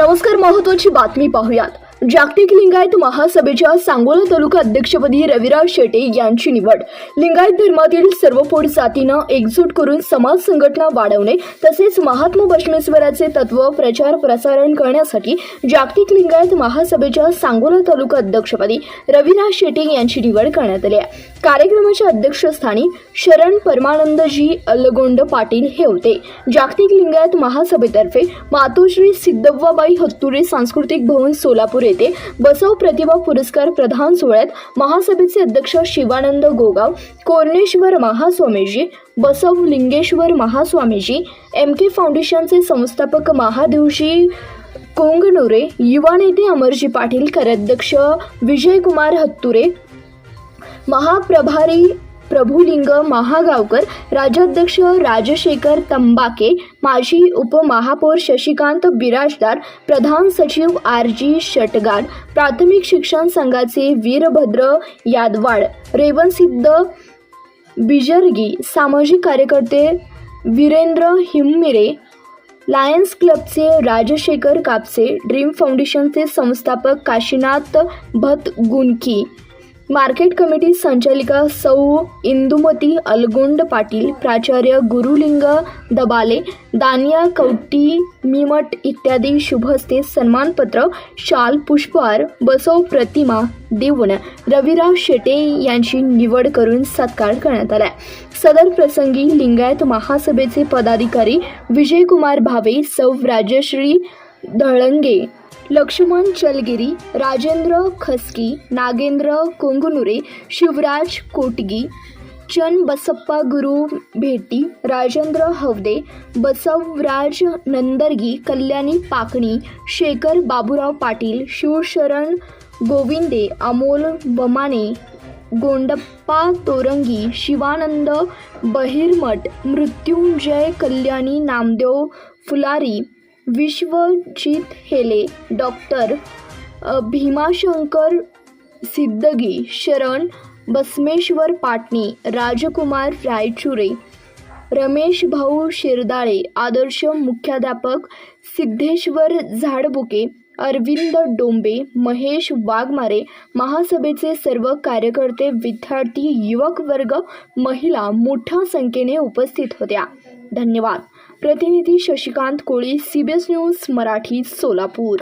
नमस्कार महत्वाची बातमी पाहूयात. जागतिक लिंगायत महासभेच्या सांगोला तालुका अध्यक्षपदी रविराव शेटे यांची निवड. लिंगायत धर्मातील सर्व पोट जातीनं एकजूट करून समाज संघटना वाढवणे तसेच महात्मा बसवेश्वराचे तत्व प्रचार प्रसारण करण्यासाठी जागतिक लिंगायत महासभेच्या सांगोला तालुका अध्यक्षपदी रविराव शेटे यांची निवड करण्यात आली आहे. कार्यक्रमाच्या अध्यक्षस्थानी शरण परमानंदजी अलगोंड पाटील हे होते. जागतिक लिंगायत महासभेतर्फे मातोश्री सिद्धव्वाबाई हत्तुरे सांस्कृतिक भवन सोलापूर येथे बसव प्रतिभा पुरस्कार प्रधान सोहळ्यात महासभेचे अध्यक्ष शिवानंद गोगाव कोरणेश्वर महास्वामीजी बसव लिंगेश्वर महास्वामीजी एम के फाउंडेशनचे संस्थापक महादेवजी कोंगनुरे युवा नेते अमरजी पाटील कराध्यक्ष विजयकुमार हत्तुरे महाप्रभारी प्रभुलिंग महागावकर राज्याध्यक्ष राजशेखर तंबाके माजी उपमहापौर शशिकांत बिराजदार प्रधान सचिव आर जी शटगार प्राथमिक शिक्षण संघाचे वीरभद्र यादवाड रेवनसिद्ध बिजरगी सामाजिक कार्यकर्ते वीरेंद्र हिम्मिरे लायन्स क्लबचे राजशेखर कापसे ड्रीम फाउंडेशनचे संस्थापक काशीनाथ भतगुनकी मार्केट कमिटी संचालिका सौ इंदुमती अलगोंड पाटील प्राचार्य गुरुलिंग दबाले दानिया कवटी मिमट इत्यादी शुभहस्ते सन्मानपत्र शाल पुष्पहार बसव प्रतिमा देऊन रविराव शेटे यांची निवड करून सत्कार करण्यात आला सदर प्रसंगी लिंगायत महासभेचे पदाधिकारी विजयकुमार भावे सौ राजश्री धळंगे लक्ष्मण चलगिरी राजेंद्र खसकी नागेंद्र कोंगनुरे शिवराज कोटगी चन बसप्पा गुरु भेटी राजेंद्र हवदे बसवराज नंदरगी कल्याणी पाकणी शेखर बाबूराव पाटील शिवशरण गोविंदे अमोल बमाने गोंडप्पा तोरंगी शिवानंद बहिरमठ मृत्युंजय कल्याणी नामदेव फुलारी विश्वजित हेले डॉक्टर भीमाशंकर सिद्धगी शरण बसमेश्वर पाटणी राजकुमार रायचुरे रमेश भाऊ शिरदाळे आदर्श मुख्याध्यापक सिद्धेश्वर झाडबुके अरविंद डोंबे महेश वाघमारे महासभेचे सर्व कार्यकर्ते विद्यार्थी युवक वर्ग महिला मोठ्या संख्येने उपस्थित होत्या. धन्यवाद. प्रतिनिधी Shashikant Koli C B S news Marathi Solapur.